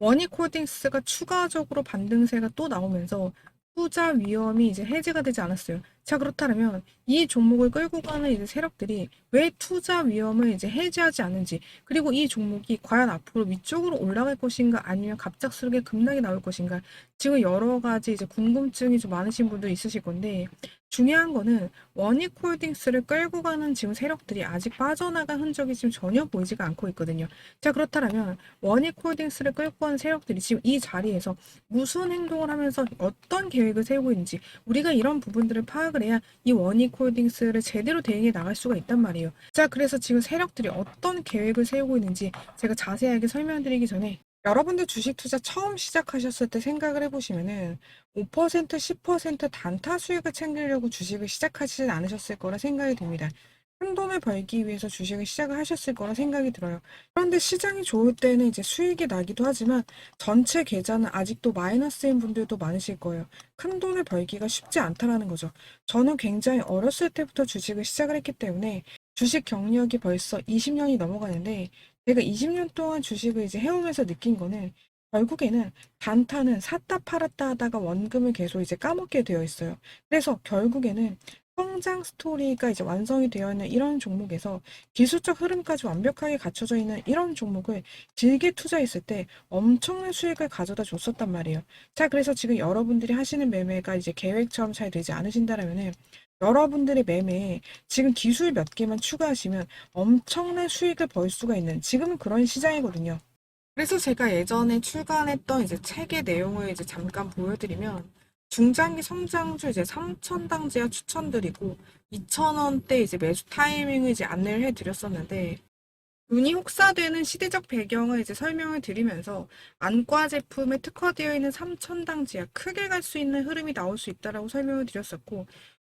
원익 홀딩스가 추가적으로 반등세가 또 나오면서 투자 위험이 이제 해제가 되지 않았어요. 자, 그렇다면 이 종목을 끌고 가는 이제 세력들이 왜 투자 위험을 이제 해제하지 않는지, 그리고 이 종목이 과연 앞으로 위쪽으로 올라갈 것인가 아니면 갑작스럽게 급락이 나올 것인가, 지금 여러 가지 이제 궁금증이 좀 많으신 분들 있으실 건데, 중요한 거는 원익 홀딩스를 끌고 가는 지금 세력들이 아직 빠져나간 흔적이 지금 전혀 보이지가 않고 있거든요. 자, 그렇다면 원익 홀딩스를 끌고 가는 세력들이 지금 이 자리에서 무슨 행동을 하면서 어떤 계획을 세우고 있는지 우리가 이런 부분들을 파악을 해야 이 원익 홀딩스를 제대로 대응해 나갈 수가 있단 말이에요. 자, 그래서 지금 세력들이 어떤 계획을 세우고 있는지 제가 자세하게 설명드리기 전에 여러분들 주식 투자 처음 시작하셨을 때 생각을 해보시면은 5% 10% 단타 수익을 챙기려고 주식을 시작하지는 않으셨을 거라 생각이 듭니다. 큰 돈을 벌기 위해서 주식을 시작을 하셨을 거라 생각이 들어요. 그런데 시장이 좋을 때는 이제 수익이 나기도 하지만 전체 계좌는 아직도 마이너스인 분들도 많으실 거예요. 큰 돈을 벌기가 쉽지 않다라는 거죠. 저는 굉장히 어렸을 때부터 주식을 시작을 했기 때문에 주식 경력이 벌써 20년이 넘어가는데 제가 20년 동안 주식을 이제 해오면서 느낀 거는 결국에는 단타는 샀다 팔았다 하다가 원금을 계속 이제 까먹게 되어 있어요. 그래서 결국에는 성장 스토리가 이제 완성이 되어 있는 이런 종목에서 기술적 흐름까지 완벽하게 갖춰져 있는 이런 종목을 길게 투자했을 때 엄청난 수익을 가져다 줬었단 말이에요. 자, 그래서 지금 여러분들이 하시는 매매가 이제 계획처럼 잘 되지 않으신다라면은 여러분들의 매매에 지금 기술 몇 개만 추가하시면 엄청난 수익을 벌 수가 있는 지금은 그런 시장이거든요. 그래서 제가 예전에 출간했던 이제 책의 내용을 이제 잠깐 보여드리면 중장기 성장주 이제 3천당 제야 추천드리고 2,000원대 이제 매수 타이밍을 이제 안내를 해드렸었는데 눈이 혹사되는 시대적 배경을 이제 설명을 드리면서 안과 제품에 특화되어 있는 3천당 제약 크게 갈 수 있는 흐름이 나올 수 있다라고 설명을 드렸었고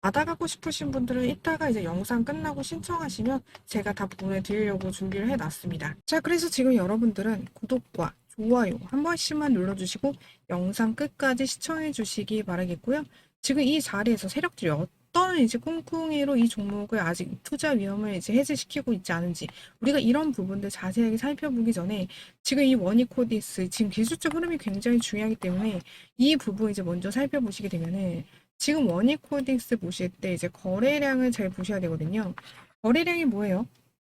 받아가고 싶으신 분들은 이따가 이제 영상 끝나고 신청하시면 제가 다 보내드리려고 준비를 해놨습니다. 자, 그래서 지금 여러분들은 구독과 좋아요 한 번씩만 눌러주시고 영상 끝까지 시청해 주시기 바라겠고요. 지금 이 자리에서 세력들이 어떤 이제 꿍꿍이로 이 종목을 아직 투자 위험을 이제 해제시키고 있지 않은지 우리가 이런 부분들 자세하게 살펴보기 전에 지금 이 원이코디스 지금 기술적 흐름이 굉장히 중요하기 때문에 이 부분 이제 먼저 살펴보시게 되면은 지금 원익홀딩스 보실 때 이제 거래량을 잘 보셔야 되거든요. 거래량이 뭐예요?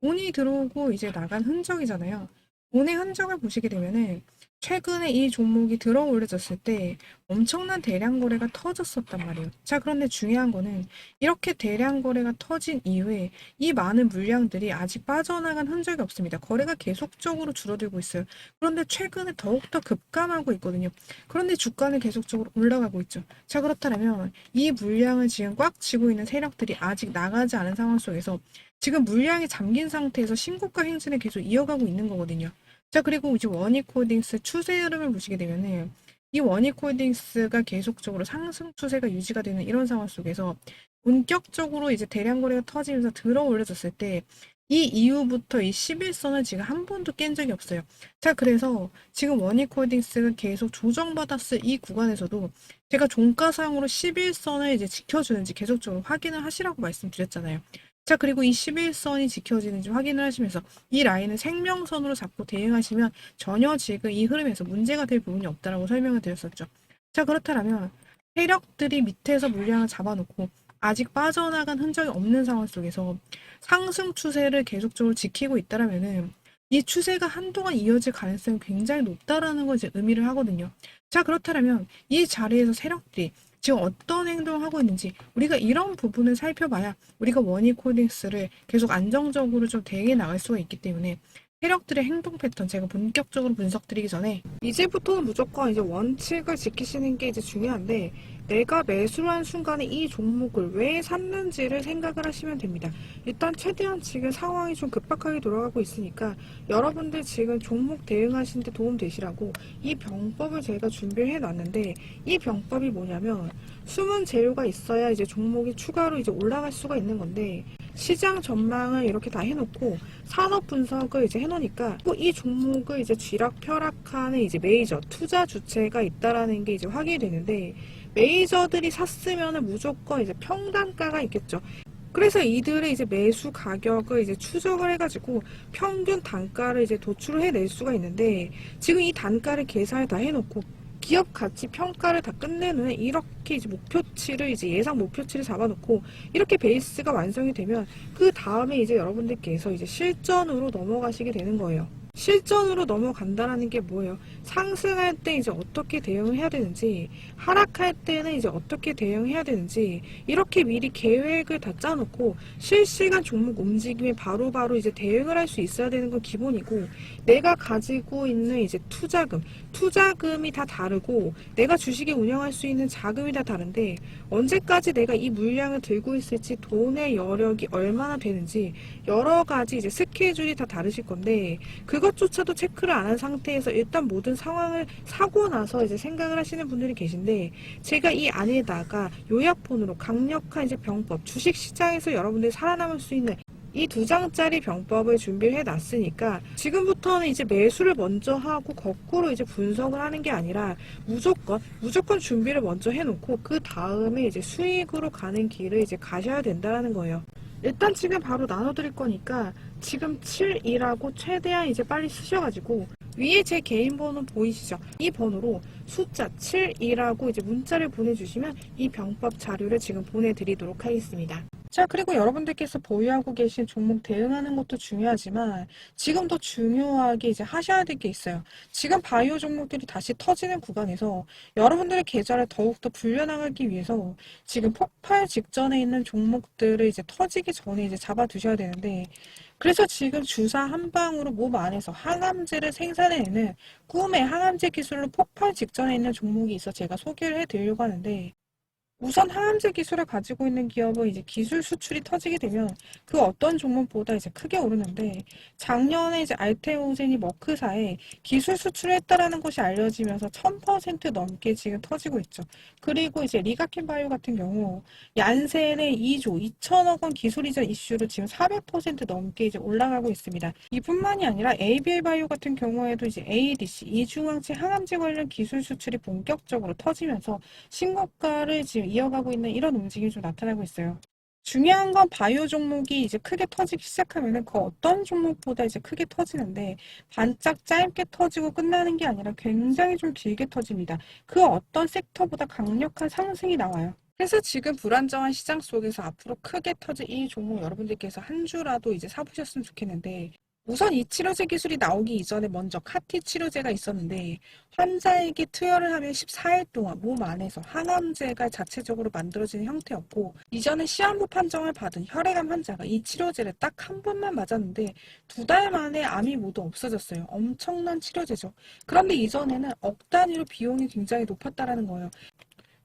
돈이 들어오고 이제 나간 흔적이잖아요. 돈의 흔적을 보시게 되면은 최근에 이 종목이 들어 올려졌을 때 엄청난 대량 거래가 터졌었단 말이에요. 자, 그런데 중요한 거는 이렇게 대량 거래가 터진 이후에 이 많은 물량들이 아직 빠져나간 흔적이 없습니다. 거래가 계속적으로 줄어들고 있어요. 그런데 최근에 더욱더 급감하고 있거든요. 그런데 주가는 계속적으로 올라가고 있죠. 자, 그렇다면 이 물량을 지금 꽉 쥐고 있는 세력들이 아직 나가지 않은 상황 속에서 지금 물량이 잠긴 상태에서 신고가 행진을 계속 이어가고 있는 거거든요. 자, 그리고 이제 원익홀딩스 추세 흐름을 보시게 되면은 이 원익홀딩스가 계속적으로 상승 추세가 유지가 되는 이런 상황 속에서 본격적으로 이제 대량 거래가 터지면서 들어 올려졌을 때 이 이후부터 이 11선을 지금 한 번도 깬 적이 없어요. 자, 그래서 지금 원익홀딩스가 계속 조정받았을 이 구간에서도 제가 종가상으로 11선을 이제 지켜주는지 계속적으로 확인을 하시라고 말씀드렸잖아요. 자, 그리고 이 11선이 지켜지는지 확인을 하시면서 이 라인을 생명선으로 잡고 대응하시면 전혀 지금 이 흐름에서 문제가 될 부분이 없다라고 설명을 드렸었죠. 자, 그렇다면 세력들이 밑에서 물량을 잡아놓고 아직 빠져나간 흔적이 없는 상황 속에서 상승 추세를 계속적으로 지키고 있다라면은 이 추세가 한동안 이어질 가능성이 굉장히 높다라는 걸 이제 의미를 하거든요. 자, 그렇다면 이 자리에서 세력들이 지금 어떤 행동을 하고 있는지 우리가 이런 부분을 살펴봐야 우리가 원익 홀딩스를 계속 안정적으로 좀 대응해 나갈 수가 있기 때문에 세력들의 행동 패턴 제가 본격적으로 분석드리기 전에 이제부터는 무조건 이제 원칙을 지키시는 게 이제 중요한데 내가 매수를 한 순간에 이 종목을 왜 샀는지를 생각을 하시면 됩니다. 일단 최대한 지금 상황이 좀 급박하게 돌아가고 있으니까 여러분들 지금 종목 대응하시는 데 도움 되시라고 이 병법을 제가 준비를 해놨는데 이 병법이 뭐냐면 숨은 재료가 있어야 이제 종목이 추가로 이제 올라갈 수가 있는 건데 시장 전망을 이렇게 다 해놓고 산업 분석을 이제 해놓으니까 또이 종목을 이제 쥐락펴락하는 이제 메이저 투자 주체가 있다라는 게 이제 확인이 되는데 메이저들이 샀으면 무조건 이제 평단가가 있겠죠. 그래서 이들의 이제 매수 가격을 이제 추적을 해가지고 평균 단가를 이제 도출을 해낼 수가 있는데 지금 이 단가를 계산을 다 해놓고 기업 가치 평가를 다 끝낸 후에 이렇게 이제 목표치를 이제 예상 목표치를 잡아놓고 이렇게 베이스가 완성이 되면 그 다음에 이제 여러분들께서 이제 실전으로 넘어가시게 되는 거예요. 실전으로 넘어간다라는 게 뭐예요? 상승할 때 이제 어떻게 대응을 해야 되는지, 하락할 때는 이제 어떻게 대응해야 되는지, 이렇게 미리 계획을 다 짜놓고 실시간 종목 움직임에 바로바로 이제 대응을 할 수 있어야 되는 건 기본이고, 내가 가지고 있는 이제 투자금, 투자금이 다 다르고, 내가 주식에 운영할 수 있는 자금이 다 다른데, 언제까지 내가 이 물량을 들고 있을지, 돈의 여력이 얼마나 되는지, 여러 가지 이제 스케줄이 다 다르실 건데, 그것조차도 체크를 안 한 상태에서 일단 모든 상황을 사고 나서 이제 생각을 하시는 분들이 계신데 제가 이 안에다가 요약본으로 강력한 이제 병법 주식 시장에서 여러분들이 살아남을 수 있는 이 두 장짜리 병법을 준비를 해 놨으니까 지금부터는 이제 매수를 먼저 하고 거꾸로 이제 분석을 하는 게 아니라 무조건 무조건 준비를 먼저 해 놓고 그 다음에 이제 수익으로 가는 길을 이제 가셔야 된다라는 거예요. 일단 지금 바로 나눠 드릴 거니까 지금 7이라고 최대한 이제 빨리 쓰셔 가지고 위에 제 개인 번호 보이시죠? 이 번호로 숫자 7이라고 이제 문자를 보내주시면 이 병법 자료를 지금 보내드리도록 하겠습니다. 자, 그리고 여러분들께서 보유하고 계신 종목 대응하는 것도 중요하지만 지금 더 중요하게 이제 하셔야 될 게 있어요. 지금 바이오 종목들이 다시 터지는 구간에서 여러분들의 계좌를 더욱더 불려나가기 위해서 지금 폭발 직전에 있는 종목들을 이제 터지기 전에 이제 잡아두셔야 되는데 그래서 지금 주사 한 방으로 몸 안에서 항암제를 생산해내는 꿈의 항암제 기술로 폭발 직전에 있는 종목이 있어 제가 소개를 해드리려고 하는데 우선 항암제 기술을 가지고 있는 기업은 이제 기술 수출이 터지게 되면 그 어떤 종목보다 이제 크게 오르는데 작년에 이제 알테오젠이 머크사에 기술 수출을 했다라는 것이 알려지면서 1000% 넘게 지금 터지고 있죠. 그리고 이제 리가켄 바이오 같은 경우 얀센의 2조 2천억 원 기술 이전 이슈로 지금 400% 넘게 이제 올라가고 있습니다. 이뿐만이 아니라 ABL 바이오 같은 경우에도 이제 ADC 이중항체 항암제 관련 기술 수출이 본격적으로 터지면서 신고가를 지금 이어가고 있는 이런 움직임이 좀 나타나고 있어요. 중요한 건 바이오 종목이 이제 크게 터지기 시작하면은 그 어떤 종목보다 이제 크게 터지는데 반짝 짧게 터지고 끝나는 게 아니라 굉장히 좀 길게 터집니다. 그 어떤 섹터보다 강력한 상승이 나와요. 그래서 지금 불안정한 시장 속에서 앞으로 크게 터질 이 종목 여러분들께서 한 주라도 이제 사보셨으면 좋겠는데 우선 이 치료제 기술이 나오기 이전에 먼저 카티 치료제가 있었는데 환자에게 투여를 하면 14일 동안 몸 안에서 항암제가 자체적으로 만들어지는 형태였고 이전에 시한부 판정을 받은 혈액암 환자가 이 치료제를 딱 한 번만 맞았는데 두 달 만에 암이 모두 없어졌어요. 엄청난 치료제죠. 그런데 이전에는 억 단위로 비용이 굉장히 높았다라는 거예요.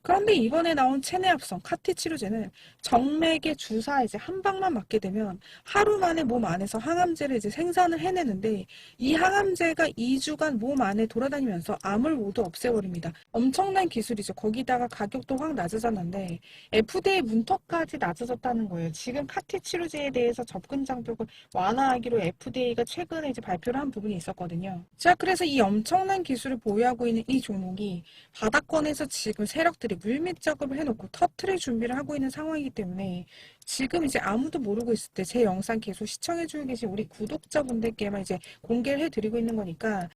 그런데 이번에 나온 체내합성 카티 치료제는 정맥에 주사 이제 한 방만 맞게 되면 하루 만에 몸 안에서 항암제를 이제 생산을 해내는데 이 항암제가 2주간 몸 안에 돌아다니면서 암을 모두 없애버립니다. 엄청난 기술이죠. 거기다가 가격도 확 낮아졌는데 FDA 문턱까지 낮아졌다는 거예요. 지금 카티 치료제에 대해서 접근 장벽을 완화하기로 FDA가 최근에 이제 발표를 한 부분이 있었거든요. 자, 그래서 이 엄청난 기술을 보유하고 있는 이 종목이 바닥권에서 지금 세력들이 물밑 작업을 해놓고 터트릴 준비를 하고 있는 상황이기 때문에 지금 이제 아무도 모르고 있을 때 제 영상 계속 시청해주고 계신 우리 구독자분들께만 이제 공개를 해드리고 있는 거니까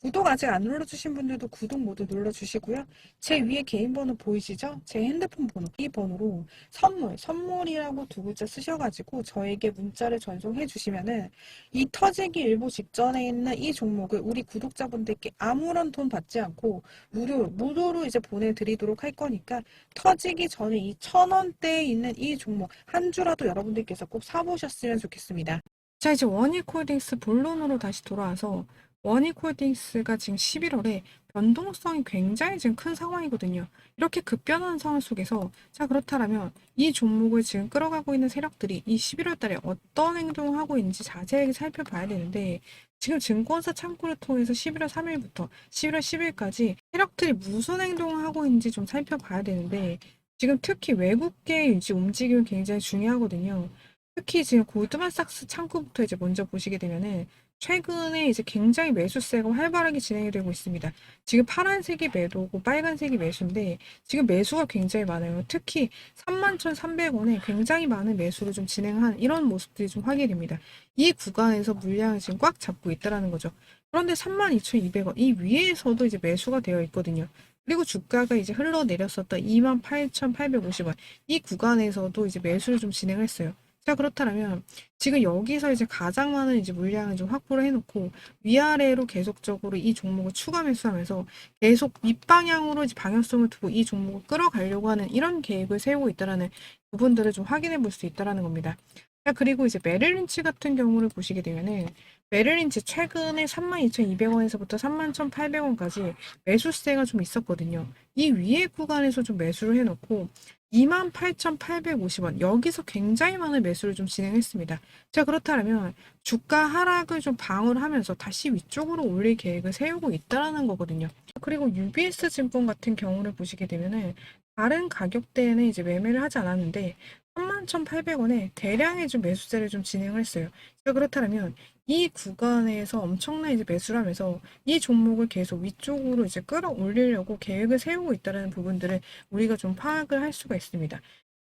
구독 아직 안 눌러주신 분들도 구독 모두 눌러주시고요. 제 위에 개인 번호 보이시죠? 제 핸드폰 번호, 이 번호로 선물, 선물이라고 두 글자 쓰셔가지고 저에게 문자를 전송해 주시면은 이 터지기 일보 직전에 있는 이 종목을 우리 구독자분들께 아무런 돈 받지 않고 무료, 무료로 이제 보내드리도록 할 거니까 터지기 전에 이 천 원대에 있는 이 종목 한 주라도 여러분들께서 꼭 사보셨으면 좋겠습니다. 자, 이제 원익홀딩스 본론으로 다시 돌아와서 원익홀딩스가 지금 11월에 변동성이 굉장히 지금 큰 상황이거든요. 이렇게 급변하는 상황 속에서 자 그렇다면 이 종목을 지금 끌어가고 있는 세력들이 이 11월 달에 어떤 행동을 하고 있는지 자세하게 살펴봐야 되는데 지금 증권사 창구를 통해서 11월 3일부터 11월 10일까지 세력들이 무슨 행동을 하고 있는지 좀 살펴봐야 되는데 지금 특히 외국계 이제 움직임이 굉장히 중요하거든요. 특히 지금 골드만삭스 창구부터 이제 먼저 보시게 되면은 최근에 이제 굉장히 매수세가 활발하게 진행이 되고 있습니다. 지금 파란색이 매도고 빨간색이 매수인데 지금 매수가 굉장히 많아요. 특히 31,300원에 굉장히 많은 매수를 좀 진행한 이런 모습들이 좀 확인됩니다. 이 구간에서 물량을 지금 꽉 잡고 있다라는 거죠. 그런데 32,200원 이 위에서도 이제 매수가 되어 있거든요. 그리고 주가가 이제 흘러내렸었던 28,850원 이 구간에서도 이제 매수를 좀 진행을 했어요. 자, 그렇다면 지금 여기서 이제 가장 많은 이제 물량을 좀 확보를 해놓고 위아래로 계속적으로 이 종목을 추가 매수하면서 계속 윗방향으로 이제 방향성을 두고 이 종목을 끌어가려고 하는 이런 계획을 세우고 있다라는 부분들을 좀 확인해 볼 수 있다라는 겁니다. 자, 그리고 이제 메릴린치 같은 경우를 보시게 되면은 메릴린치 최근에 32,200원에서부터 31,800원까지 매수세가 좀 있었거든요. 이 위에 구간에서 좀 매수를 해놓고 28,850원. 여기서 굉장히 많은 매수를 좀 진행했습니다. 자, 그렇다면 주가 하락을 좀 방어를 하면서 다시 위쪽으로 올릴 계획을 세우고 있다라는 거거든요. 그리고 UBS 증권 같은 경우를 보시게 되면은 다른 가격대에는 이제 매매를 하지 않았는데 31,800원에 대량의 좀 매수세를 좀 진행을 했어요. 자, 그렇다면 이 구간에서 엄청난 이제 매수를 하면서 이 종목을 계속 위쪽으로 이제 끌어올리려고 계획을 세우고 있다는 부분들을 우리가 좀 파악을 할 수가 있습니다.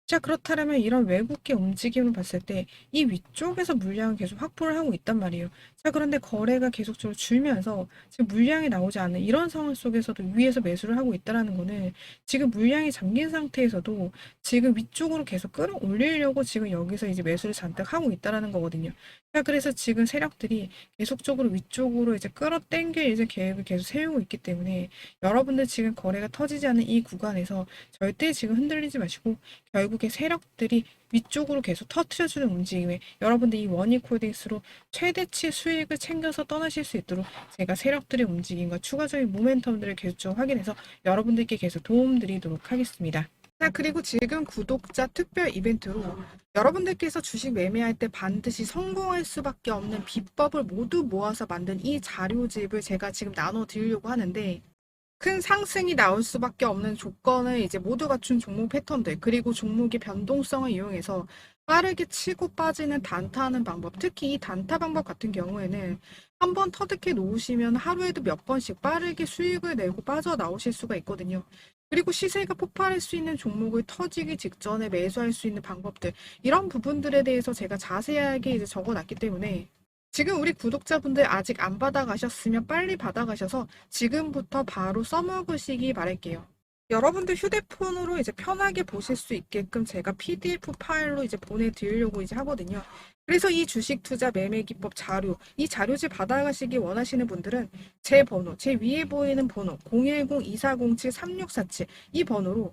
자, 그렇다면 이런 외국계 움직임을 봤을 때 이 위쪽에서 물량을 계속 확보를 하고 있단 말이에요. 자, 그런데 거래가 계속적으로 줄면서 지금 물량이 나오지 않는 이런 상황 속에서도 위에서 매수를 하고 있다라는 거는 지금 물량이 잠긴 상태에서도 지금 위쪽으로 계속 끌어올리려고 지금 여기서 이제 매수를 잔뜩 하고 있다라는 거거든요. 자, 그래서 지금 세력들이 계속적으로 위쪽으로 이제 끌어당길 이제 계획을 계속 세우고 있기 때문에 여러분들 지금 거래가 터지지 않는 이 구간에서 절대 지금 흔들리지 마시고 결국 에 세력들이 위쪽으로 계속 터트려주는 움직임에 여러분들 이 원익홀딩스로 최대치 수익을 챙겨서 떠나실 수 있도록 제가 세력들의 움직임과 추가적인 모멘텀들을 계속 확인해서 여러분들께 계속 도움드리도록 하겠습니다. 자, 그리고 지금 구독자 특별 이벤트로 여러분들께서 주식 매매할 때 반드시 성공할 수밖에 없는 비법을 모두 모아서 만든 이 자료집을 제가 지금 나눠 드리려고 하는데 큰 상승이 나올 수밖에 없는 조건을 이제 모두 갖춘 종목 패턴들 그리고 종목의 변동성을 이용해서 빠르게 치고 빠지는 단타하는 방법 특히 이 단타 방법 같은 경우에는 한번 터득해 놓으시면 하루에도 몇 번씩 빠르게 수익을 내고 빠져나오실 수가 있거든요. 그리고 시세가 폭발할 수 있는 종목을 터지기 직전에 매수할 수 있는 방법들 이런 부분들에 대해서 제가 자세하게 이제 적어놨기 때문에 지금 우리 구독자분들 아직 안 받아가셨으면 빨리 받아가셔서 지금부터 바로 써먹으시기 바랄게요. 여러분들 휴대폰으로 이제 편하게 보실 수 있게끔 제가 PDF 파일로 이제 보내드리려고 이제 하거든요. 그래서 이 주식 투자 매매 기법 자료, 이 자료집 받아가시기 원하시는 분들은 제 번호, 제 위에 보이는 번호 010-2407-3647 이 번호로